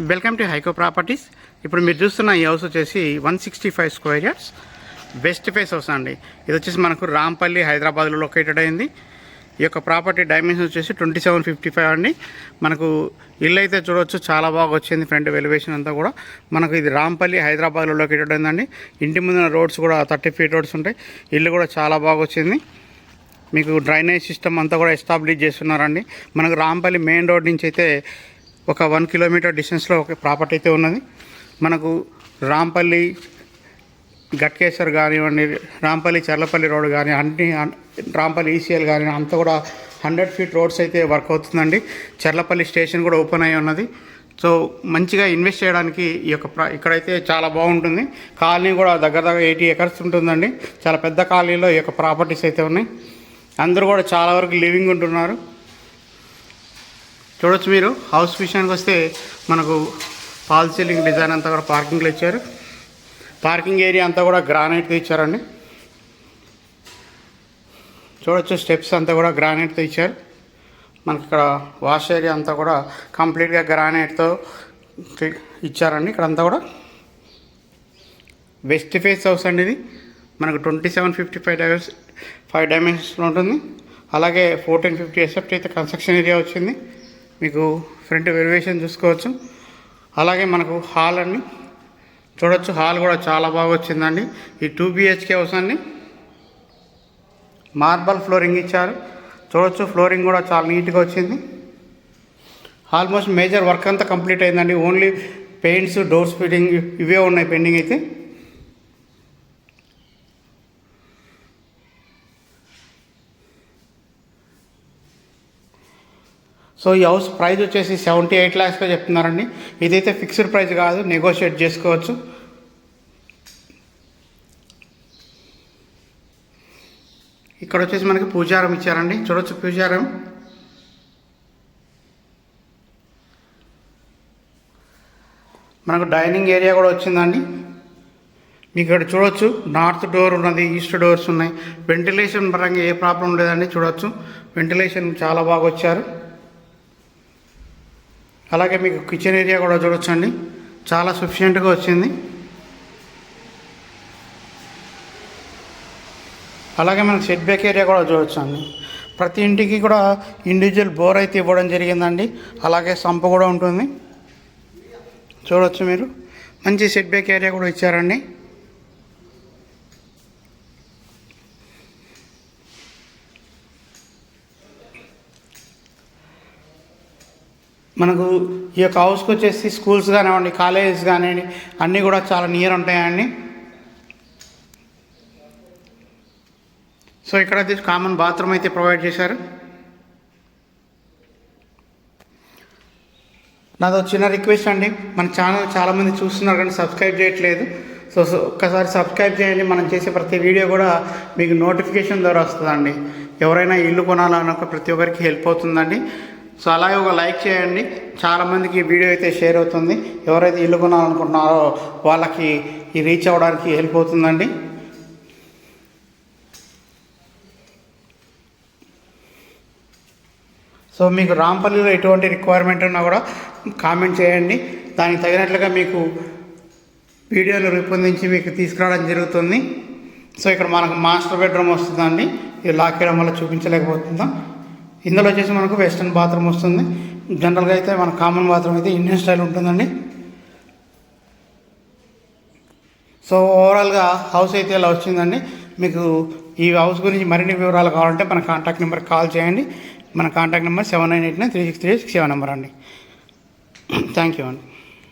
Welcome to హైకో properties. ఇప్పుడు మీరు చూస్తున్న ఈ హౌస్ వచ్చేసి one sixty five square yards. West face house అండి. ఇది వచ్చేసి మనకు రాంపల్లి హైదరాబాద్లో లొకేటెడ్ అయింది. ఈ యొక్క ప్రాపర్టీ డైమెన్షన్ వచ్చేసి ట్వంటీ సెవెన్ ఫిఫ్టీ ఫైవ్ అండి. మనకు ఇల్లు అయితే చూడవచ్చు చాలా బాగా వచ్చింది ఫ్రంట్ వెలివేషన్ అంతా కూడా. మనకు ఇది రాంపల్లి హైదరాబాద్లో లొకేటెడ్ అయిందండి. ఇంటి ముందున రోడ్స్ కూడా థర్టీ ఫీట్ రోడ్స్ ఉంటాయి. ఇల్లు కూడా చాలా బాగా వచ్చింది. మీకు డ్రైనేజ్ సిస్టమ్ అంతా కూడా ఎస్టాబ్లిష్ చేస్తున్నారండి. మనకు రాంపల్లి మెయిన్ రోడ్ నుంచి అయితే ఒక వన్ కిలోమీటర్ డిస్టెన్స్లో ఒక ప్రాపర్టీ అయితే ఉన్నది. మనకు రాంపల్లి గట్కేశ్వర్ కానివ్వండి రాంపల్లి చర్లపల్లి రోడ్ కానీ అన్ని రాంపల్లి ఈసీఎల్ కానీ అంతా కూడా హండ్రెడ్ ఫీట్ రోడ్స్ అయితే వర్క్ అవుతుందండి. చర్లపల్లి స్టేషన్ కూడా ఓపెన్ అయి ఉన్నది. సో మంచిగా ఇన్వెస్ట్ చేయడానికి ఈ యొక్క ప్ర ఇక్కడైతే చాలా బాగుంటుంది. కాలనీ కూడా దగ్గర దగ్గర ఎయిటీ ఎకర్స్ ఉంటుందండి. చాలా పెద్ద కాలనీలో ఈ యొక్క ప్రాపర్టీస్ అయితే ఉన్నాయి. అందరూ కూడా చాలా వరకు లివింగ్ ఉంటున్నారు. చూడొచ్చు మీరు. హౌస్ విషయానికి వస్తే మనకు ఫాల్ సీలింగ్ డిజైన్ అంతా కూడా పార్కింగ్లో ఇచ్చారు. పార్కింగ్ ఏరియా అంతా కూడా గ్రానైట్తో ఇచ్చారండి. చూడొచ్చు స్టెప్స్ అంతా కూడా గ్రానైట్తో ఇచ్చారు. మనకి ఇక్కడ వాష్ ఏరియా అంతా కూడా కంప్లీట్గా గ్రానైట్తో ఇచ్చారండి ఇక్కడ అంతా కూడా. వెస్ట్ ఫేస్ హౌస్ అండి ఇది. మనకు ట్వంటీ సెవెన్ ఫిఫ్టీ ఫైవ్ డైవర్స్ ఫైవ్ డైమెన్షన్స్లో ఉంటుంది. అలాగే ఫోర్టీన్ ఫిఫ్టీ ఎస్ఎఫ్టీ అయితే కన్స్ట్రక్షన్ ఏరియా వచ్చింది. మీకు ఫ్రంట్ వెరివేషన్ చూసుకోవచ్చు. అలాగే మనకు హాల్ అండి. చూడొచ్చు హాల్ కూడా చాలా బాగా వచ్చిందండి. ఈ టూ బిహెచ్కే హౌస్ అండి. మార్బల్ ఫ్లోరింగ్ ఇచ్చారు. చూడొచ్చు ఫ్లోరింగ్ కూడా చాలా నీట్గా వచ్చింది. ఆల్మోస్ట్ మేజర్ వర్క్ అంతా కంప్లీట్ అయిందండి. ఓన్లీ పెయింట్స్ డోర్స్ ఫిట్టింగ్ ఇవే ఉన్నాయి పెండింగ్ అయితే. సో ఈ హౌస్ ప్రైస్ వచ్చేసి సెవెంటీ ఎయిట్ ల్యాక్స్గా చెప్తున్నారండి. ఇదైతే ఫిక్స్డ్ ప్రైస్ కాదు నెగోషియేట్ చేసుకోవచ్చు. ఇక్కడ వచ్చేసి మనకి పూజారం ఇచ్చారండి. చూడొచ్చు పూజారం. మనకు డైనింగ్ ఏరియా కూడా వచ్చిందండి. మీకు ఇక్కడ చూడొచ్చు నార్త్ డోర్ ఉన్నది ఈస్ట్ డోర్స్ ఉన్నాయి. వెంటిలేషన్ పరంగా ఏ ప్రాబ్లం లేదండి చూడొచ్చు. వెంటిలేషన్ చాలా బాగా వచ్చారు. అలాగే మీకు కిచెన్ ఏరియా కూడా చూడొచ్చండి. చాలా సఫిషియెంట్గా వచ్చింది. అలాగే మనకు సెట్ బ్యాక్ ఏరియా కూడా చూడొచ్చండి. ప్రతి ఇంటికి కూడా ఇండివిజువల్ బోర్ అయితే ఇవ్వడం జరిగిందండి. అలాగే సంప కూడా ఉంటుంది. చూడవచ్చు మీరు. మంచి సెట్ బ్యాక్ ఏరియా కూడా ఇచ్చారండి. మనకు ఈ యొక్క హౌస్కి వచ్చేసి స్కూల్స్ కానివ్వండి కాలేజెస్ కానివ్వండి అన్నీ కూడా చాలా నియర్ ఉంటాయండి. సో ఇక్కడ అయితే కామన్ బాత్రూమ్ అయితే ప్రొవైడ్ చేశారు. నాది చిన్న రిక్వెస్ట్ అండి మన ఛానల్ చాలామంది చూస్తున్నారు కానీ సబ్స్క్రైబ్ చేయట్లేదు. సో సో ఒక్కసారి సబ్స్క్రైబ్ చేయండి మనం చేసే ప్రతి వీడియో కూడా మీకు నోటిఫికేషన్ ద్వారా వస్తుందండి. ఎవరైనా ఇల్లు కొనాలన్న ప్రతి ఒక్కరికి హెల్ప్ అవుతుందండి. సో అలాగే ఒక లైక్ చేయండి. చాలామందికి ఈ వీడియో అయితే షేర్ అవుతుంది. ఎవరైతే ఇల్లు కొనాలనుకుంటున్నారో వాళ్ళకి ఈ రీచ్ అవ్వడానికి హెల్ప్ అవుతుందండి. సో మీకు రాంపల్లిలో ఎటువంటి రిక్వైర్మెంట్ ఉన్నా కూడా కామెంట్ చేయండి. దానికి తగినట్లుగా మీకు వీడియోలు రూపొందించి మీకు తీసుకురావడం జరుగుతుంది. సో ఇక్కడ మనకు మాస్టర్ బెడ్రూమ్ వస్తుందండి. ఇది లాక్ చేయడం వల్ల చూపించలేకపోతుందా? ఇందులో వచ్చేసి మనకు వెస్ట్రన్ బాత్రూమ్ వస్తుంది. జనరల్గా అయితే మన కామన్ బాత్రూమ్ అయితే ఇండియన్ స్టైల్ ఉంటుందండి. సో ఓవరాల్గా హౌస్ అయితే ఇలా వచ్చిందండి. మీకు ఈ హౌస్ గురించి మరిన్ని వివరాలు కావాలంటే మన కాంటాక్ట్ నెంబర్ కాల్ చేయండి. మన contact number seven nine eight nine three six three six seven number అండి. థ్యాంక్ యూ అండి.